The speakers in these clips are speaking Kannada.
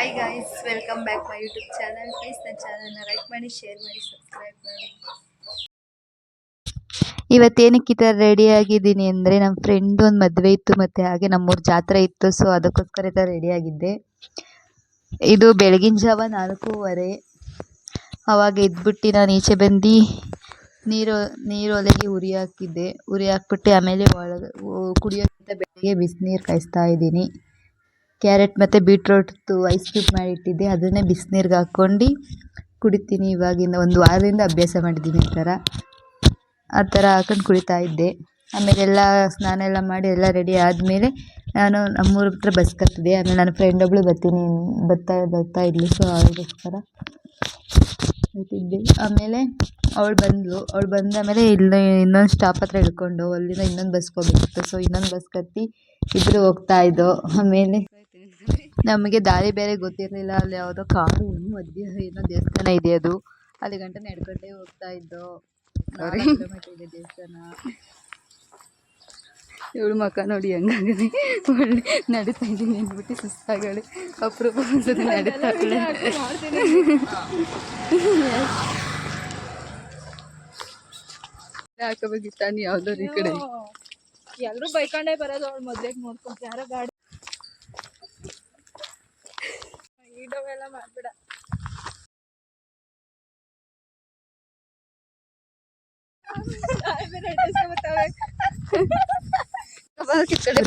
Hi guys welcome back my YouTube channel please ನನ್ನ ಚಾನಲ್ನ ಲೈಕ್ ಮಾಡಿ ಶೇರ್ ಮಾಡಿ ಸಬ್ಸ್ಕ್ರೈಬ್ ಮಾಡಿ. ಇವತ್ತೇನಕ್ಕೆ ಈ ಥರ ರೆಡಿ ಆಗಿದ್ದೀನಿ ಅಂದರೆ ನಮ್ಮ ಫ್ರೆಂಡ್ ಒಂದು ಮದುವೆ ಇತ್ತು ಮತ್ತು ಹಾಗೆ ನಮ್ಮೂರು ಜಾತ್ರೆ ಇತ್ತು ಸೊ ಅದಕ್ಕೋಸ್ಕರ ಈ ಥರ ರೆಡಿ ಆಗಿದ್ದೆ. ಇದು ಬೆಳಗಿನ ಜಾವ ನಾಲ್ಕೂವರೆ. ಆವಾಗ ಎದ್ಬಿಟ್ಟು ನಾನು ಈಚೆ ಬಂದು ನೀರು ನೀರು ಒಲೆಗೆ ಉರಿ ಹಾಕಿದ್ದೆ. ಉರಿ ಹಾಕ್ಬಿಟ್ಟು ಆಮೇಲೆ ಒಳಗೆ ಕುಡಿಯೋಕ್ಕಿಂತ ಬೆಳಗ್ಗೆ ಬಿಸಿನೀರು ಕಾಯಿಸ್ತಾ ಇದ್ದೀನಿ. ಕ್ಯಾರೆಟ್ ಮತ್ತು ಬೀಟ್ರೋಟ್ದು ಐಸ್ ಕ್ಯೂಬ್ ಮಾಡಿಟ್ಟಿದ್ದೆ. ಅದನ್ನೇ ಬಿಸಿನೀರ್ಗೆ ಹಾಕ್ಕೊಂಡು ಕುಡಿತೀನಿ ಇವಾಗಿಂದ ಒಂದು ವಾರದಿಂದ ಅಭ್ಯಾಸ ಮಾಡಿದ್ದೀನಿ ಈ ಥರ. ಆ ಥರ ಹಾಕೊಂಡು ಕುಡಿತಾ ಇದ್ದೆ. ಆಮೇಲೆ ಎಲ್ಲ ಸ್ನಾನ ಎಲ್ಲ ಮಾಡಿ ಎಲ್ಲ ರೆಡಿ ಆದಮೇಲೆ ನಾನು ನಮ್ಮೂರ ಹತ್ರ ಬಸ್ ಕತ್ತಿದೆ ಆಮೇಲೆ ನನ್ನ ಫ್ರೆಂಡ್ ಒಬ್ಬಳು ಬರ್ತೀನಿ, ಬರ್ತಾ ಬರ್ತಾ ಇದ್ಲು. ಸೊ ಅವಳಿಗೋಸ್ಕರ ಇದ್ದೆ ಆಮೇಲೆ ಅವಳು ಬಂದಳು ಅವಳು ಬಂದ ಮೇಲೆ ಇಲ್ಲಿ ಇನ್ನೊಂದು ಸ್ಟಾಪ್ ಹತ್ರ ಇಳ್ಕೊಂಡು ಅಲ್ಲಿಂದ ಇನ್ನೊಂದು ಬಸ್ಗೆ ಹೋಗ್ಬೇಕಿತ್ತು. ಸೊ ಇನ್ನೊಂದು ಬಸ್ ಕತ್ತಿ ಇಬ್ಬರು ಹೋಗ್ತಾ ಇದ್ದೋ. ಆಮೇಲೆ ನಮಗೆ ದಾರಿ ಬೇರೆ ಗೊತ್ತಿರಲಿಲ್ಲ. ಅಲ್ಲಿ ಯಾವುದೋ ಕಾಡು ಮಧ್ಯೆ ಏನೋ ದೇವಸ್ಥಾನ ಇದೆ ಅದು. ಅಲ್ಲಿ ಗಂಟ ನಡ್ಕೊಂಡೇ ಹೋಗ್ತಾ ಇದ್ದೋ. ದೇವಸ್ಥಾನ. ಇವಳು ಮಕ್ಕ ನೋಡಿ ಹೆಂಗಾಗಿದೆ ಒಳ್ಳೆ ನಡೀತಾ ಇದ್ದೀನಿ ಅಂದ್ಬಿಟ್ಟು ಸುಸ್ತಾಗಳೆ. ಅಪ್ರೂಪ ಅನ್ಸುತ್ತೆ ನಡೀತಾ ಹಾಕಬೇಕಿತ್ತ ನೀ ಯಾವ್ದಾರು ಈ ಕಡೆ? ಎಲ್ಲರೂ ಬೈಕೊಂಡೇ ಬರೋದು ಅವ್ಳು ಮೊದ್ಲೇಗ್ ನೋಡ್ಕೊಂತ ಯಾರೋ ಗಾಡಿ ಈಡವೆಲ್ಲ ಮಾಡ್ಬೇಡ.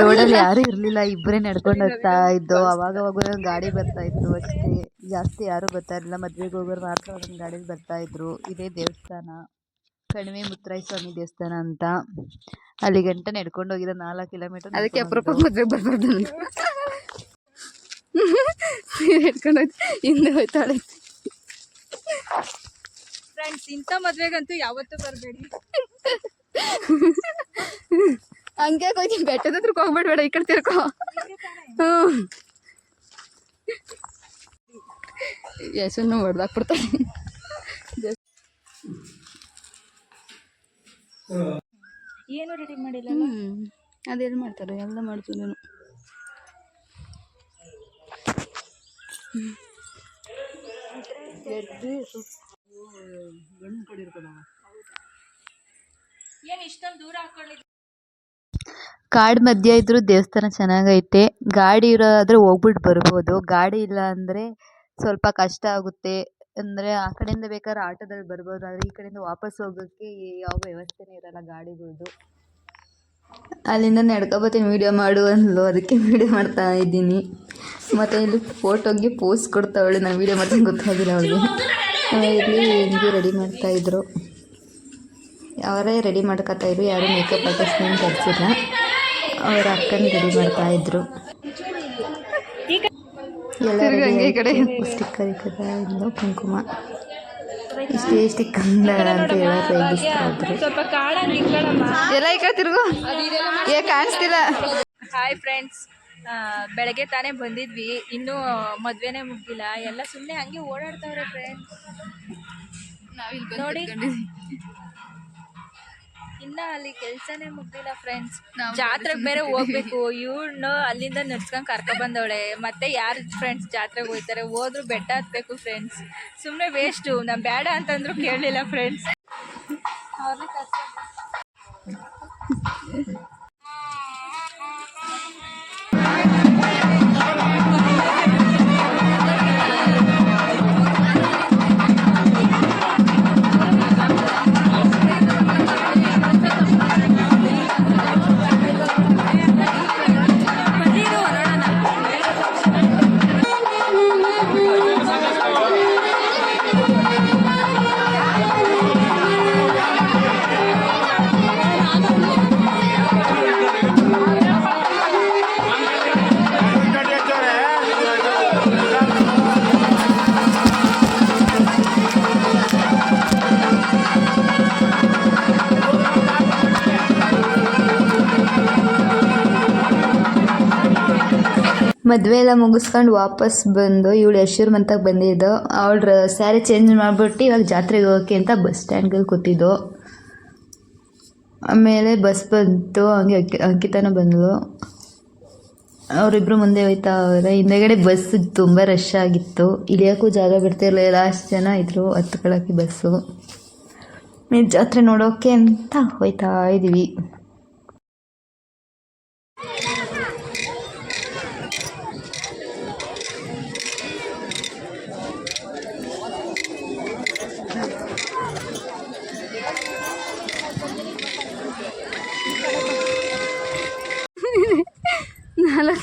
ರೋಡಲ್ಲಿ ಯಾರು ಇರ್ಲಿಲ್ಲ ಇಬ್ಬರೇ ನಡ್ಕೊಂಡು ಹೋಗ್ತಾ ಇದ್ದೋ ಅವಾಗ ಅವಾಗ ಒಂದೊಂದು ಗಾಡಿ ಬರ್ತಾ ಇತ್ತು ಅಷ್ಟೇ. ಜಾಸ್ತಿ ಯಾರು ಬರ್ತಾ ಇರಲಿಲ್ಲ ಮದ್ವೆಗೆ ಹೋಗೋರು ಮಾತ್ರ ಒಂದೊಂದು ಗಾಡೀಲಿ ಬರ್ತಾ ಇದ್ರು. ಇದೇ ದೇವಸ್ಥಾನ ಕಣಿವೆ ಮುತ್ತರಾಯ ಸ್ವಾಮಿ ದೇವಸ್ಥಾನ ಅಂತ. ಅಲ್ಲಿ ಗಂಟ ನಡ್ಕೊಂಡು ಹೋಗಿರೋ ನಾಲ್ಕು ಕಿಲೋಮೀಟರ್ ಅದಕ್ಕೆ ಅಪರೂಪ ಮದ್ವೆ ಬರ್ಬಾರ್ದು ಸೀರೆ ಹಿಂದೆ ಹೋಯ್ತಾಳೆ ಫ್ರೆಂಡ್ಸ್ ಇಂಥ ಮದ್ವೆಗಂತೂ ಯಾವತ್ತೂ ಬರಬೇಡಿ. ಹಂಗೆ ಹೋಯ್ತೀನಿ ಬೆಟ್ಟದ ಹತ್ರಕ್ಕೆ ಹೋಗ್ಬೇಡ್ಬೇಡ ಈ ಕಡೆ ತಿರ್ಕೋ. ಹ್ಞೂ ಯಶನ್ನು ಹೊಡೆದಾಕ್ಬಿಡ್ತಾನೆ ಏನು ರೆಡಿ ಮಾಡಿಲ್ಲ ಅದೇನು ಮಾಡ್ತಾರೆ? ಎಲ್ಲ ಮಾಡ್ತೀನಿ ನಾನು ಹಾಕೊಳ್ಳಿ ಕಾಡು ಮಧ್ಯ ಇದ್ರೂ ದೇವಸ್ಥಾನ ಚೆನ್ನಾಗೈತೆ. ಗಾಡಿ ಇರೋದಾದ್ರೆ ಹೋಗ್ಬಿಟ್ಟು ಬರ್ಬೋದು. ಗಾಡಿ ಇಲ್ಲ ಅಂದರೆ ಸ್ವಲ್ಪ ಕಷ್ಟ ಆಗುತ್ತೆ. ಅಂದರೆ ಆ ಕಡೆಯಿಂದ ಬೇಕಾದ್ರೆ ಆಟೋದಲ್ಲಿ ಬರ್ಬೋದು. ಆದರೆ ಈ ಕಡೆಯಿಂದ ವಾಪಸ್ ಹೋಗೋಕ್ಕೆ ಯಾವ ವ್ಯವಸ್ಥೆನೇ ಇರಲ್ಲ ಗಾಡಿಗಳದ್ದು ಅಲ್ಲಿಂದ ನಡ್ಕೊಬತ್ತೀನಿ ವೀಡಿಯೋ ಮಾಡು ಅಂದ್ಲು. ಅದಕ್ಕೆ ವೀಡಿಯೋ ಮಾಡ್ತಾ ಇದ್ದೀನಿ. ಮತ್ತು ಇಲ್ಲಿ ಫೋಟೋಗೆ ಪೋಸ್ ಕೊಡ್ತಾವಳೆ ನಾನು ವೀಡಿಯೋ ಮಾಡ್ತೀನಿ ಗೊತ್ತಾಗಿಲ್ಲ ಅವಳಿಗೆ. ಇಲ್ಲಿ ಹಿಂಗೆ ರೆಡಿ ಮಾಡ್ತಾಯಿದ್ರು ಅವರೇ ರೆಡಿ ಮಾಡ್ಕೊತಾ ಇದ್ರು. ಯಾರು ಮೇಕಪ್ ಆರ್ಟಿಸ್ಟ್ ತರಿಸಿಲ್ಲ. ಅವ್ರ ಅಕ್ಕನ ರೆಡಿ ಮಾಡ್ತಾಯಿದ್ರು ಕಡೆ. ಸ್ಟಿಕ್ಕರ್ ಕಡೆ ಸ್ಟಿಕರಿಲ್ ಕುಂಕುಮ ಇಷ್ಟೇ ಅಂತ ಹೇಳೋದು ರೇಗಿಸ್ತಾ ಸ್ವಲ್ಪ ಎಲ್ಲ ಈ ಕಡೆ ಏ ಕಾಣಿಸ್ತಿಲ್ಲ. ಹಾಯ್ ಫ್ರೆಂಡ್ಸ್ ಬೆಳಗ್ಗೆ ತಾನೇ ಬಂದಿದ್ವಿ. ಇನ್ನೂ ಮದ್ವೆನೆ ಮುಗ್ದಿಲ್ಲ. ಎಲ್ಲ ಸುಮ್ಮನೆ ಹಂಗೆ ಓಡಾಡ್ತಾವ್ರೆ ಫ್ರೆಂಡ್ಸ್ ನೋಡಿ. ಇನ್ನ ಅಲ್ಲಿ ಕೆಲ್ಸನೇ ಮುಗ್ದಿಲ್ಲ ಫ್ರೆಂಡ್ಸ್ ಜಾತ್ರೆಗೆ ಬೇರೆ ಹೋಗ್ಬೇಕು ಇವ್ನು ಅಲ್ಲಿಂದ ನಡ್ಸ್ಕೊಂಡ್ ಕರ್ಕ ಬಂದವಳೆ. ಮತ್ತೆ ಯಾರು ಫ್ರೆಂಡ್ಸ್ ಜಾತ್ರೆಗೆ ಹೋಗ್ತಾರೆ? ಹೋದ್ರು ಬೆಟ್ಟ ಹತ್ಬೇಕು ಫ್ರೆಂಡ್ಸ್ ಸುಮ್ಮನೆ ವೇಸ್ಟು ನಮ್ ಬೇಡ ಅಂತಂದ್ರು ಕೇಳಲಿಲ್ಲ ಫ್ರೆಂಡ್ಸ್ ಮದುವೆ ಎಲ್ಲ ಮುಗಿಸ್ಕೊಂಡು ವಾಪಸ್ ಬಂದು ಇವಳು ಯಶೂರ್ ಮಂತಕ್ಕೆ ಬಂದಿದ್ದು, ಅವಳ ಸ್ಯಾರಿ ಚೇಂಜ್ ಮಾಡಿಬಿಟ್ಟು ಇವಾಗ ಜಾತ್ರೆಗೆ ಹೋಗೋಕ್ಕೆ ಅಂತ ಬಸ್ ಸ್ಟ್ಯಾಂಡಲ್ಲಿ ಕೂತಿದ್ದು. ಆಮೇಲೆ ಬಸ್ ಬಂತು, ಹಂಗೆ ಅಕ್ಕಿ ಅಂಕಿತನ ಬಂದಳು. ಅವರಿಬ್ಬರು ಮುಂದೆ ಹೋಯ್ತಾ ಅವ್ರೆ ಹಿಂದೆಗಡೆ ಬಸ್ ತುಂಬ ರಶ್ ಆಗಿತ್ತು. ಇಳಿಯೋಕ್ಕೂ ಜಾಗ ಬಿಡ್ತಿರ್ಲಿಲ್ಲ ಅಷ್ಟು ಜನ ಇದ್ರು ಹತ್ಕೊಳಕ್ಕೆ ಬಸ್ಸು. ಜಾತ್ರೆ ನೋಡೋಕೆ ಅಂತ ಹೋಯ್ತಾ ಇದ್ದೀವಿ.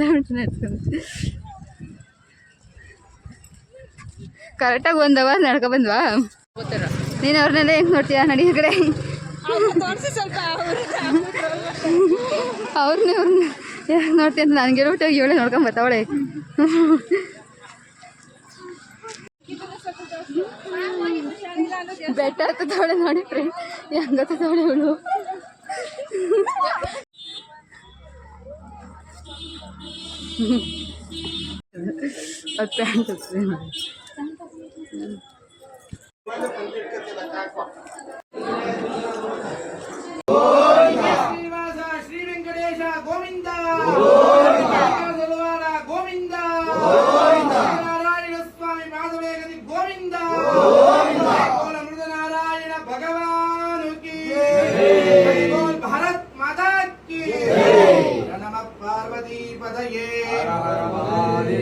ಕಿಲೋಮೀಟ್ರ್ ಕರೆಕ್ಟಾಗಿ ಒಂದು ನಡ್ಕೊ ಬಂದ್ವಾ? ನೀನು ಅವ್ರನ್ನೆಲ್ಲ ಹೆಂಗೆ ನೋಡ್ತೀಯಾ ನಡಿ ಕಡೆ ಅವ್ರನ್ನ ಯಾಕೆ ನೋಡ್ತೀಯ ಅಂತ ನನಗೆ ಹೇಳ್ಬಿಟ್ಟು ಇವಳೆ ನೋಡ್ಕೊಂಡ್ ಬರ್ತಾವಳೆ. ಬೆಟ್ಟ ಹತ್ತದವಳೆ ನೋಡಿ ಫ್ರೆಂಡ್ ಹೆಂಗ್ ಹತ್ತದವಳೆ ಅವಳು ಪಾರ್ವತಿ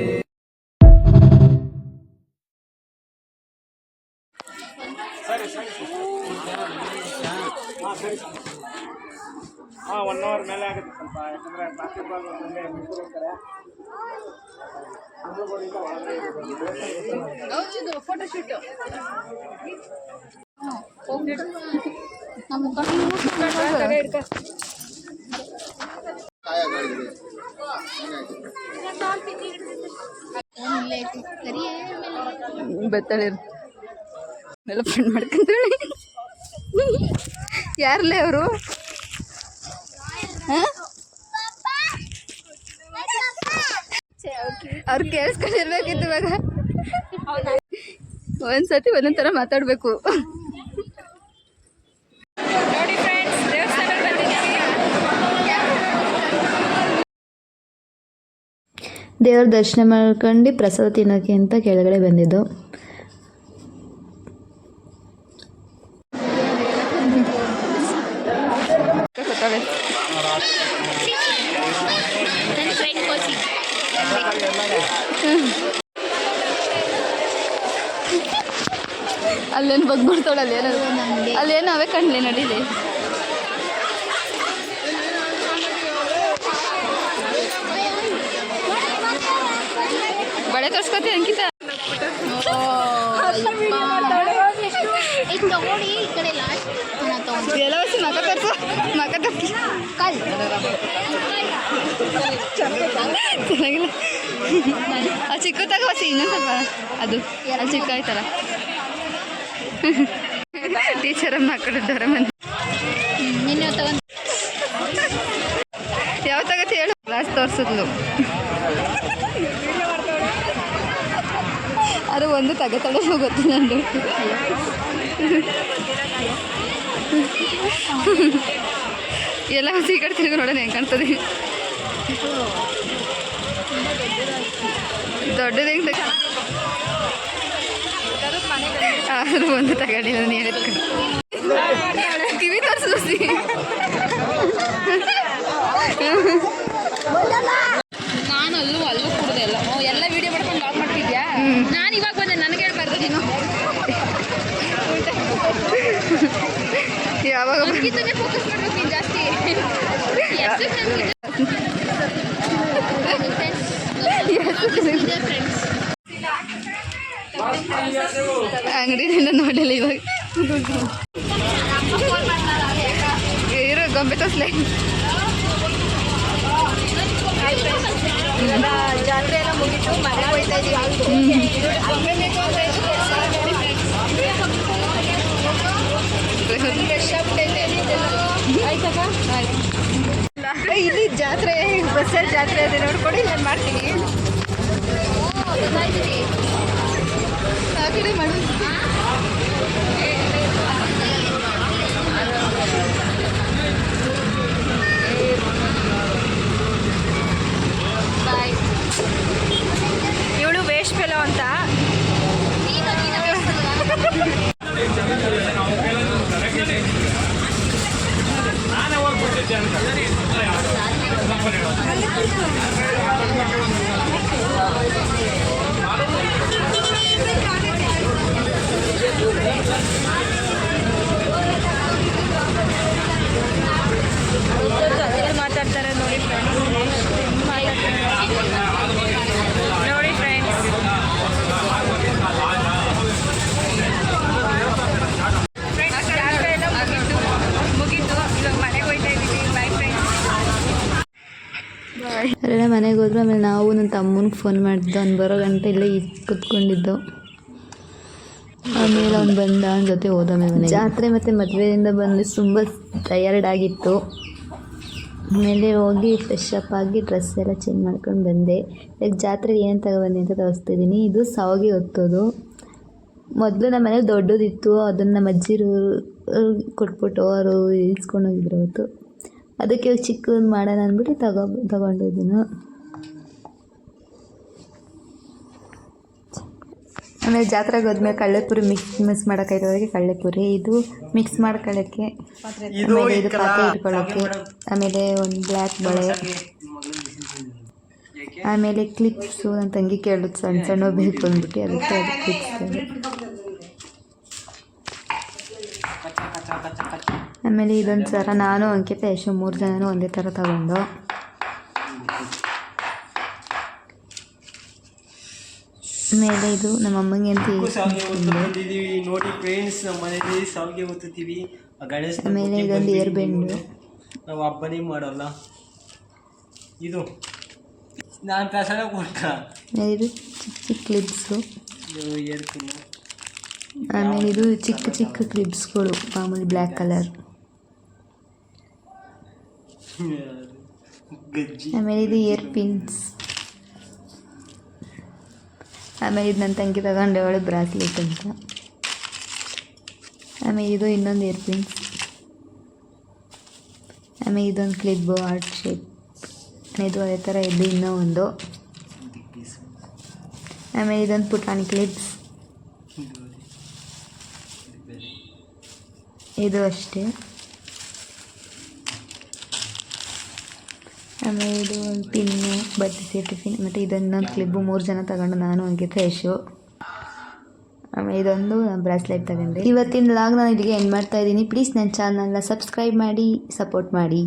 ಪದಯೇ ಹಾಂ ಒನ್ ಅವರ್ ಮೇಲೆ ಆಗುತ್ತೆ ಸ್ವಲ್ಪ ಯಾಕಂದರೆ ಟ್ರಾಫಿಕ್ ಬಂದು ಮೈಸೂರು ಹೋಗ್ತಾರೆ ಬತ್ತಾಳೆ ಎಲ್ಲ ಫ್ರೆಂಡ್ ಮಾಡ್ಕೊಂತಾಳೆ ಯಾರಲ್ಲೇ ಅವರು? ಅವ್ರು ಕೇಳಿಸ್ಕೊಂಡಿರ್ಬೇಕಿತ್ತು ಇವಾಗ. ಒಂದ್ಸತಿ ಒಂದೊಂದ್ ಥರ ಮಾತಾಡಬೇಕು ದೇವ್ರ ದರ್ಶನ ಮಾಡ್ಕೊಂಡು ಪ್ರಸಾದ ತಿನ್ನೋಕೆ ಅಂತ ಕೆಳಗಡೆ ಬಂದಿದ್ದು. ಅಲ್ಲೇನು ಬಗ್ ಮಾಡ್ತಾವಳ ಅಲ್ಲೇನು ಅಲ್ಲೇನು ಅವೇ ಕಣ್ಲೆ ನಡೀಲಿ ಬಳೆ ತೋರ್ಸ್ಕೊತಿ ಅಂಕಿತ? ನೋಡಿ ಈ ಕಡೆ ಲಾಸ್ಟ್ ತಗೊಂಡು ಎಲ್ಲ ವಸಿ ಮಕ ತಪ್ಪು ಮಕ ಕಲ್ ಚೆನ್ನಾಗಿಲ್ಲ ಆ ಚಿಕ್ಕ ತಗೋಸಿ ಇನ್ನೊಂದು ಸ್ವಲ್ಪ ಅದು ಚಿಕ್ಕ ಆಯ್ತಲ್ಲ ಟೀಚರ್ ಮಕ್ಕಳಿದ್ದವ್ರೆ ಮಂದಿ ತಗೊಂಡು ಯಾವ ತಗತ್ತೆ ಹೇಳು ಕ್ಲಾಸ್ ತೋರಿಸಿದ್ಲು ಅದು ಒಂದು ತಗತಾಳೆ ಗೊತ್ತು ನಂದು. ಎಲ್ಲ ಹಸಿ ತಿರುಗಿ ನೋಡೋಣ ಹೆಂಗೆ ಕಾಣ್ತದೆ. ದೊಡ್ಡದು ಹೆಂಗೆ ಅದು ಒಂದು ತಗೊಂಡಿಲ್ಲ ನೀರು ಕಿವಿ ತೋರಿಸಿ ನಾನು ಅಲ್ಲೂ ಅಲ್ಲೂ ಕುಡ್ದೆ ಎಲ್ಲ ಓ, ಎಲ್ಲ ವಿಡಿಯೋ ಮಾಡ್ಕೊಂಡು ಲಾಕ್ ಮಾಡ್ತಿದ್ಯಾ ನಾನು ಇವಾಗ ಬಂದೆ ನನಗೆ ಹೇಳ್ಬಾರ್ದು ನೀನು ಯಾವಾಗ ಇದನ್ನೇ ಫೋಕಸ್ ಮಾಡ್ಬೇಕು ನೀನು ಜಾಸ್ತಿ ಅಂಗಡಿನಿಂದ ನೋಡಲಿ ಇವಾಗ. ಇರು ಗೊಂಬೆ ತೋಸ್ಲೆ ಜಾತ್ರೆ ಎಲ್ಲ ಮುಗಿತು ಮನೆ ಹೋಯ್ತಾ ಇದೀವಿ ಇಲ್ಲಿ ಜಾತ್ರೆ, ಬಸ್ಸಲ್ಲಿ ಜಾತ್ರೆ ಅದೇ ನೋಡ್ಕೊಡಿ ನಾನು ಮಾಡ್ತೀನಿ. ಒಳಗಡೆ ಮಾಡಿಸ್ತೀವಿ ಇವಳು ವೇಷ್ ಬೆಲೋ ಅಂತ. ನಾನು ಹೋಗ್ಬಿಟ್ಟಿದ್ದೆ ಅಂತ. ಮನೆಗೆ ಹೋದ್ರು, ಆಮೇಲೆ ನಾವು ನನ್ನ ತಮ್ಮನಿಗೆ ಫೋನ್ ಮಾಡಿದ್ದು ಅವ್ನು ಬರೋ ಗಂಟೆ ಇಲ್ಲೇ ಈಗ ಕುತ್ಕೊಂಡಿದ್ದು. ಆಮೇಲೆ ಅವ್ನು ಬಂದ, ಅವನ ಜೊತೆ ಹೋದ ಮೇಲೆ ಜಾತ್ರೆ ಮತ್ತು ಮದುವೆಯಿಂದ ಬಂದು ತುಂಬ ಟಯರ್ಡ್ ಆಗಿತ್ತು. ಆಮೇಲೆ ಹೋಗಿ ಫ್ರೆಶ್ ಅಪ್ ಆಗಿ ಡ್ರೆಸ್ ಎಲ್ಲ ಚೇಂಜ್ ಮಾಡ್ಕೊಂಡು ಬಂದೆ. ಈಗ ಜಾತ್ರೆಗೆ ಏನು ತಗೊಬಂದಿ ಅಂತ ತೋರಿಸ್ತಿದ್ದೀನಿ ಇದು ಸಾವಿಗೆ ಹೊತ್ತೋದು. ಮೊದಲು ನಮ್ಮ ಮನೇಲಿ ದೊಡ್ಡದಿತ್ತು. ಅದನ್ನು ನಮ್ಮ ಅಜ್ಜಿರು ಕೊಟ್ಬಿಟ್ಟು ಅವರು ಇಸ್ಕೊಂಡು ಹೋಗಿದ್ರು ಅವತ್ತು. ಅದಕ್ಕೆ ಇವಾಗ ಚಿಕ್ಕದೊಂದು ಮಾಡೋಣ ಅಂದ್ಬಿಟ್ಟು ತಗೋ ತಗೊಂಡಿದ್ದನು ಆಮೇಲೆ ಜಾತ್ರೆಗೆ ಹೋದ್ಮೇಲೆ ಕಳ್ಳೆಪುರಿ ಮಿಕ್ಸ್ ಮಿಕ್ಸ್ ಮಾಡೋಕ್ಕಾಯ್ತದಕ್ಕೆ ಕಳ್ಳೆಪುರಿ ಇದು ಮಿಕ್ಸ್ ಮಾಡ್ಕೊಳ್ಳೋಕ್ಕೆ ಆಮೇಲೆ ಇದು ಪಾತ್ರೆ ಇಟ್ಕೊಳ್ಳೋಕ್ಕೆ ಆಮೇಲೆ ಒಂದು ಬ್ಲ್ಯಾಕ್ ಬಳೆ. ಆಮೇಲೆ ಕ್ಲಿಪ್ಸು ನನ್ನ ತಂಗಿ ಕೇಳೋದು ಸಣ್ಣ ಸಣ್ಣ ಬೇಕು ಅಂದ್ಬಿಟ್ಟು ಅದಕ್ಕೆ ಅದು ಕ್ಲಿಪ್ಸ್ ಆಮೇಲೆ ಇದೊಂದು ಸರ ನಾನು ಅಂಕಿತ ಯಶು ಮೂರು ಜನನೂ ಒಂದೇ ಥರ ತಗೊಂಡು. ಮೇಲೆ ಇದು ನಮ್ಮ ಅಮ್ಮಂಗೆ ಅಂತ ನೋಡಿ ಫ್ರೆಂಡ್ಸ್ ನಮ್ಮ ಮನೆಯಲ್ಲಿ ಸಾವಿಗೆ ಓದ್ತೀವಿ ಗಣೇಶ ಆಮೇಲೆ ಇದೊಂದು ಏರ್ ಬೆಂಡು ನಾವು ಹಬ್ಬನೇ ಮಾಡಲ್ಲ. ಇದು. ನಾನು ಪ್ರಸಾದ ಕೊಟ್ಟ ಆಮೇಲೆ ಇದು ಚಿಕ್ಕ ಚಿಕ್ಕ ಕ್ಲಿಪ್ಸು ಆಮೇಲೆ ಇದು ಚಿಕ್ಕ ಚಿಕ್ಕ ಕ್ಲಿಪ್ಸ್ಗಳು ಮಾಮೂಲಿ ಬ್ಲ್ಯಾಕ್ ಕಲರ್ ಆಮೇಲೆ ಇದು ಇಯರ್ ಪಿನ್ಸ್ ಆಮೇಲೆ ಇದು ನನ್ನ ತಂಗಿ ತಗೊಂಡೆ ಅವಳು ಬ್ರಾಸ್ಲೆಟ್ ಅಂತ. ಆಮೇಲೆ ಇದು ಇನ್ನೊಂದು ಇಯರ್ ಪಿನ್ಸ್ ಆಮೇಲೆ ಇದೊಂದು ಕ್ಲಿಪ್ಪು ಹಾರ್ಟ್ ಶೇಪ್ ಇದು ಅದೇ ಥರ ಇದು ಇನ್ನೂ ಒಂದು. ಆಮೇಲೆ ಇದೊಂದು ಪುಟಾಣಿ ಕ್ಲಿಪ್ಸ್ ಇದು ಅಷ್ಟೇ. ಆಮೇಲೆ ಇದು ಒಂದು ಬಟ್ಟೆ ಸೇಫ್ಟಿ ಟಿಫಿನ್, ಮತ್ತು ಇದನ್ನೊಂದು ಕ್ಲಿಬ್ಬು ಮೂರು ಜನ ತಗೊಂಡು ನಾನು ಅಂಕಿತ ಫ್ರೆಶು ಆಮೇಲೆ ಇದೊಂದು ಬ್ರಾಸ್ಲೆಟ್ ತಗೊಂಡೆ. ಇವತ್ತಿನ ಲಾಗ್ ನಾನು ಇಲ್ಲಿಗೆ ಎಂಡ್ ಮಾಡ್ತಾ ಇದ್ದೀನಿ. ಪ್ಲೀಸ್ ನನ್ನ ಚಾನಲ್ನ ಸಬ್ಸ್ಕ್ರೈಬ್ ಮಾಡಿ ಸಪೋರ್ಟ್ ಮಾಡಿ.